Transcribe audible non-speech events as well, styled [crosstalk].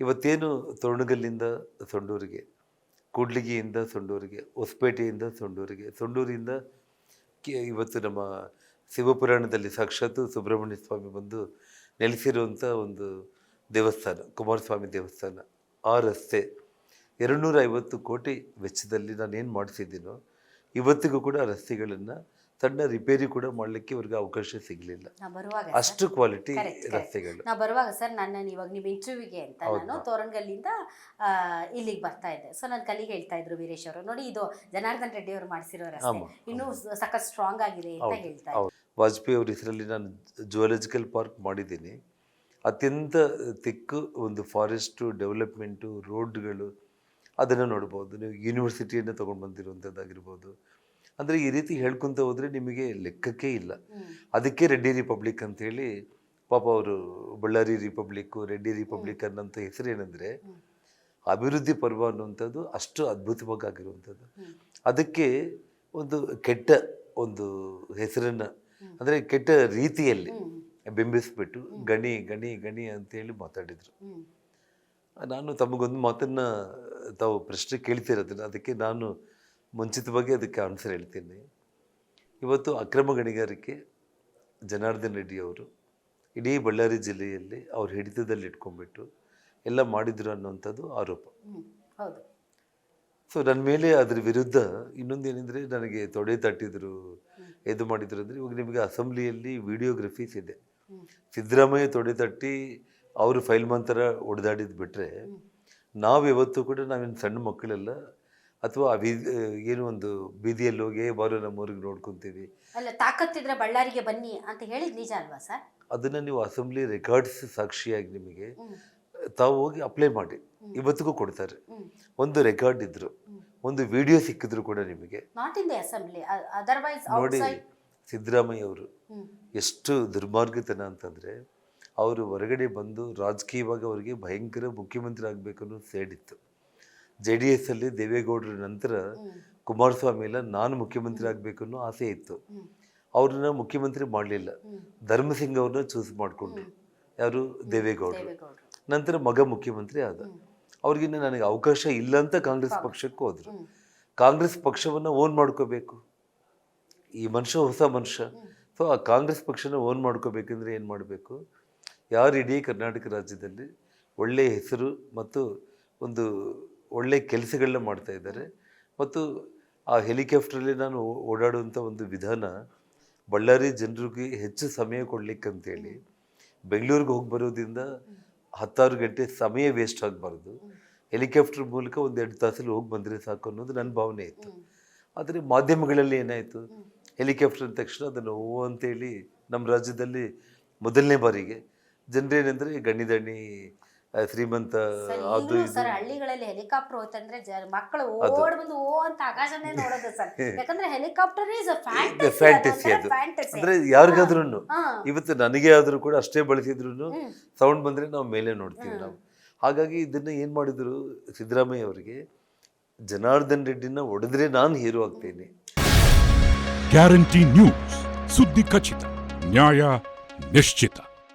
ಇವತ್ತೇನು ತೋರಣಗಲ್ಲಿಂದ ಸೊಂಡೂರಿಗೆ, ಕೂಡ್ಲಿಗಿಯಿಂದ ಸೊಂಡೂರಿಗೆ, ಹೊಸಪೇಟೆಯಿಂದ ಸೊಂಡೂರಿಗೆ, ಸೊಂಡೂರಿಂದ ಇವತ್ತು ನಮ್ಮ ಶಿವಪುರಾಣದಲ್ಲಿ ಸಾಕ್ಷಾತ್ ಸುಬ್ರಹ್ಮಣ್ಯ ಸ್ವಾಮಿ ಬಂದು ನೆಲೆಸಿರುವಂಥ ಒಂದು ದೇವಸ್ಥಾನ, ಕುಮಾರಸ್ವಾಮಿ ದೇವಸ್ಥಾನ, ಆ ರಸ್ತೆ ಎರಡುನೂರ ಐವತ್ತು ಕೋಟಿ ವೆಚ್ಚದಲ್ಲಿ ನಾನೇನು ಮಾಡಿಸಿದ್ದೀನೋ, ಇವತ್ತಿಗೂ ಕೂಡ ರಸ್ತೆಗಳನ್ನು ಸಣ್ಣ ರಿಪೇರಿ ಕೂಡ ಮಾಡಲಿಕ್ಕೆ ಇವ್ರಿಗೆ ಅವಕಾಶ ಸಿಗಲಿಲ್ಲ. ಅಷ್ಟು ಕ್ವಾಲಿಟಿ. ರಸ್ತೆಗಳು. ನಾ ಬರುವಾಗ ಸರ್ ನನ್ನ ಇವಾಗ ನೀವು ಇಂಟರ್ವ್ಯೂಗೆ ಅಂತ ನಾನು ತೋರಣಗಲ್ಲಿಂದ ಇಲ್ಲಿಗೆ ಬರ್ತಾ ಇದ್ದೆ. ಸೊ ನನ್ನ ಕಲಿಗೆ ಹೇಳ್ತಾ ಇದ್ರು ವೀರೇಶ್ ಅವರು. ನೋಡಿ ಇದು ಜನಾರ್ದನ್ ರೆಡ್ಡಿ ಅವರು ಮಾಡಿಸಿರೋ ರಸ್ತೆ. ಇನ್ನೂ ಸಖತ್ ಸ್ಟ್ರಾಂಗ್ ಆಗಿದೆ ಅಂತ ಹೇಳ್ತಾ ವಾಜಪೇಯಿ ಅವ್ರ ಹೆಸರಲ್ಲಿ ನಾನು ಜುವಲಜಿಕಲ್ ಪಾರ್ಕ್ ಮಾಡಿದ್ದೀನಿ. ಅತ್ಯಂತ ತಿಕ್ಕು ಒಂದು ಫಾರೆಸ್ಟು ಡೆವಲಪ್ಮೆಂಟು ರೋಡ್ಗಳು ಅದನ್ನು ನೋಡ್ಬೋದು. ನೀವು ಯೂನಿವರ್ಸಿಟಿಯನ್ನು ತೊಗೊಂಡು ಬಂದಿರುವಂಥದ್ದಾಗಿರ್ಬೋದು ಅಂದರೆ ಈ ರೀತಿ ಹೇಳ್ಕೊತ ಹೋದರೆ ನಿಮಗೆ ಲೆಕ್ಕಕ್ಕೆ ಇಲ್ಲ. ಅದಕ್ಕೆ ರೆಡ್ಡಿ ರಿಪಬ್ಲಿಕ್ ಅಂತೇಳಿ ಪಾಪ ಅವರು ಬಳ್ಳಾರಿ ರಿಪಬ್ಲಿಕ್ಕು ರೆಡ್ಡಿ ರಿಪಬ್ಲಿಕ್ ಅನ್ನೋಂಥ ಹೆಸರು ಏನಂದರೆ. ಅಭಿವೃದ್ಧಿ ಪರ್ವ ಅನ್ನುವಂಥದ್ದು ಅಷ್ಟು ಅದ್ಭುತವಾಗಿ ಆಗಿರುವಂಥದ್ದು ಅದಕ್ಕೆ ಒಂದು ಕೆಟ್ಟ ಒಂದು ಹೆಸರನ್ನು ಅಂದರೆ ಕೆಟ್ಟ ರೀತಿಯಲ್ಲಿ. ಬಿಂಬಿಸ್ಬಿಟ್ಟು ಗಣಿ ಗಣಿ ಗಣಿ ಅಂತೇಳಿ ಮಾತಾಡಿದರು. ನಾನು ತಮಗೊಂದು ಮಾತನ್ನು ತಾವು ಪ್ರಶ್ನೆ ಕೇಳ್ತಿರೋದನ್ನು ಅದಕ್ಕೆ ನಾನು ಮುಂಚಿತವಾಗಿ ಅದಕ್ಕೆ ಆನ್ಸರ್ ಹೇಳ್ತೀನಿ. ಇವತ್ತು ಅಕ್ರಮ ಗಣಿಗಾರಿಕೆ ಜನಾರ್ದನ್ ರೆಡ್ಡಿ ಅವರು ಇಡೀ ಬಳ್ಳಾರಿ ಜಿಲ್ಲೆಯಲ್ಲಿ ಅವ್ರ ಹಿಡಿತದಲ್ಲಿ ಇಟ್ಕೊಂಡ್ಬಿಟ್ಟು ಎಲ್ಲ ಮಾಡಿದ್ರು ಅನ್ನೋವಂಥದ್ದು ಆರೋಪ. ಹೌದು. ಸೊ ನನ್ನ ಮೇಲೆ ಅದ್ರ ವಿರುದ್ಧ ಇನ್ನೊಂದು ಏನಂದರೆ ನನಗೆ ತೊಡೆ ತಟ್ಟಿದ್ರು ಇದು ಮಾಡಿದ್ರು ಅಂದರೆ ಇವಾಗ ನಿಮಗೆ ಅಸೆಂಬ್ಲಿಯಲ್ಲಿ ವಿಡಿಯೋಗ್ರಫೀಸ್ ಇದೆ. ಸಿದ್ದರಾಮಯ್ಯ ತೊಡೆ ತಟ್ಟಿ ಅವರು ಫೈಲ್ ಮಂತರ ಹೊಡೆದಾಡಿದ್ದು ಬಿಟ್ಟರೆ ನಾವು ಇವತ್ತು ಕೂಡ ನಾವೇನು ಸಣ್ಣ ಮಕ್ಕಳೆಲ್ಲ ಅಥವಾ ಬೀದಿ ಏನು ಒಂದು ಬೀದಿಯಲ್ಲಿ ಹೋಗಿ "ಏ, ನಮ್ಮ ಊರಿಗೆ ನೋಡ್ಕೊಂತೀವಿ. ಅಲ್ಲ ತಾಕತ್ತಿದ್ರೆ ಬಳ್ಳಾರಿಗೆ ಬನ್ನಿ ಅಂತ ಹೇಳಿದ್ ನಿಜ ಅಲ್ವಾ ಸರ್? ಅದನ್ನು ನೀವು ಅಸೆಂಬ್ಲಿ ರೆಕಾರ್ಡ್ಸ್ ಸಾಕ್ಷಿಯಾಗಿ ನಿಮಗೆ ತಾವು ಹೋಗಿ ಅಪ್ಲೈ ಮಾಡಿ. ಇವತ್ತಿಗೂ ಕೊಡ್ತಾರೆ. ಒಂದು ರೆಕಾರ್ಡ್ ಇದ್ರು ಒಂದು ವಿಡಿಯೋ ಸಿಕ್ಕಿದ್ರು ಕೂಡ ನಿಮಗೆ. Not in the assembly otherwise ನೋಡಿ ಸಿದ್ದರಾಮಯ್ಯ ಅವರು ಎಷ್ಟು ದುರ್ಮಾರ್ಗತನ ಅಂತಂದರೆ ಅವರು ಹೊರಗಡೆ ಬಂದು ರಾಜಕೀಯವಾಗಿ ಅವರಿಗೆ ಭಯಂಕರ ಮುಖ್ಯಮಂತ್ರಿ ಆಗಬೇಕು ಅನ್ನೋ ಸೇಡಿತ್ತು. ಜೆ ಡಿ ಎಸ್ ಅಲ್ಲಿ ದೇವೇಗೌಡರ ನಂತರ. ಕುಮಾರಸ್ವಾಮಿ ಎಲ್ಲ ನಾನು ಮುಖ್ಯಮಂತ್ರಿ ಆಗಬೇಕು ಅನ್ನೋ ಆಸೆ ಇತ್ತು. ಅವ್ರನ್ನ ಮುಖ್ಯಮಂತ್ರಿ ಮಾಡಲಿಲ್ಲ. ಧರ್ಮಸಿಂಗ್ ಅವ್ರನ್ನ ಚೂಸ್ ಮಾಡಿಕೊಂಡ್ರು. ಯಾರು? ದೇವೇಗೌಡರು. ದೇವೇಗೌಡರು. ನಂತರ ಮಗ ಮುಖ್ಯಮಂತ್ರಿ ಆದ. ಅವ್ರಿಗಿನ್ನ ನನಗೆ ಅವಕಾಶ ಇಲ್ಲ ಅಂತ ಕಾಂಗ್ರೆಸ್ ಪಕ್ಷಕ್ಕೂ ಹೋದ್ರು. ಕಾಂಗ್ರೆಸ್ ಪಕ್ಷವನ್ನು ಓನ್ ಮಾಡ್ಕೋಬೇಕು. ಈ ಮನುಷ್ಯ ಹೊಸ ಮನುಷ್ಯ. ಸೊ ಆ ಕಾಂಗ್ರೆಸ್ ಪಕ್ಷನ ಓನ್ ಮಾಡ್ಕೋಬೇಕಂದ್ರೆ ಏನು ಮಾಡಬೇಕು? ಯಾರು ಇಡೀ ಕರ್ನಾಟಕ ರಾಜ್ಯದಲ್ಲಿ ಒಳ್ಳೆಯ ಹೆಸರು ಮತ್ತು ಒಂದು ಒಳ್ಳೆ ಕೆಲಸಗಳನ್ನ ಮಾಡ್ತಾ ಇದ್ದಾರೆ. ಮತ್ತು ಆ ಹೆಲಿಕಾಪ್ಟ್ರಲ್ಲಿ ನಾನು ಓಡಾಡುವಂಥ ಒಂದು ವಿಧಾನ, ಬಳ್ಳಾರಿ ಜನರಿಗೆ ಹೆಚ್ಚು ಸಮಯ ಕೊಡಲಿಕ್ಕಂತೇಳಿ ಬೆಂಗಳೂರಿಗೆ ಹೋಗಿ ಬರೋದ್ರಿಂದ ಹತ್ತಾರು ಗಂಟೆ ಸಮಯ ವೇಸ್ಟ್ ಆಗಬಾರ್ದು. ಹೆಲಿಕಾಪ್ಟರ್ ಮೂಲಕ ಒಂದು ಎರಡು ತಾಸಲ್ಲಿ ಹೋಗಿ ಬಂದರೆ ಸಾಕು ಅನ್ನೋದು ನನ್ನ ಭಾವನೆ ಇತ್ತು. ಆದರೆ ಮಾಧ್ಯಮಗಳಲ್ಲಿ ಏನಾಯಿತು? ಹೆಲಿಕಾಪ್ಟರ್ ಅಂದ ತಕ್ಷಣ ಅದನ್ನು ಓ ಅಂತೇಳಿ ನಮ್ಮ ರಾಜ್ಯದಲ್ಲಿ ಮೊದಲನೇ ಬಾರಿಗೆ. ಜನರೇನೆಂದರೆ ಗಣಿದಣಿ ಶ್ರೀಮಂತ ಸರ್ ಅದು ಸರ್ ಹಳ್ಳಿಗಳಲ್ಲಿ ಹೆಲಿಕಾಪ್ಟರ್ ಹೋಯ್ತಂದ್ರೆ ಮಕ್ಕಳು ಓಡ್ ಬಂದು ಓ ಅಂತ ಆಕಾಶನೇ ನೋಡೋದು ಸರ್. [laughs] ಯಾಕಂದ್ರೆ ಹೆಲಿಕಾಪ್ಟರ್ ಇಸ್ ಫ್ಯಾಂಟಸಿ ಅದು. ಫ್ಯಾಂಟಸಿ ಅಂದರೆ ಯಾರಿಗಾದ್ರೂ ಇವತ್ತು ನನಗೆ ಆದರೂ ಕೂಡ ಅಷ್ಟೇ ಬಳಸಿದ್ರು ಸೌಂಡ್ ಬಂದ್ರೆ ನಾವು ಮೇಲೆ ನೋಡ್ತೀವಿ ನಾವು. ಹಾಗಾಗಿ ಇದನ್ನ ಏನು ಮಾಡಿದ್ರು ಸಿದ್ದರಾಮಯ್ಯ ಅವರಿಗೆ ಜನಾರ್ದನ್ ರೆಡ್ಡಿನ ಒಡೆದ್ರೆ ನಾನು ಹೀರೋ ಆಗ್ತೇನೆ. ಗ್ಯಾರಂಟಿ ನ್ಯೂಸ್ ಸುದ್ದಿ ಖಚಿತ ನ್ಯಾಯ ನಿಶ್ಚಿತ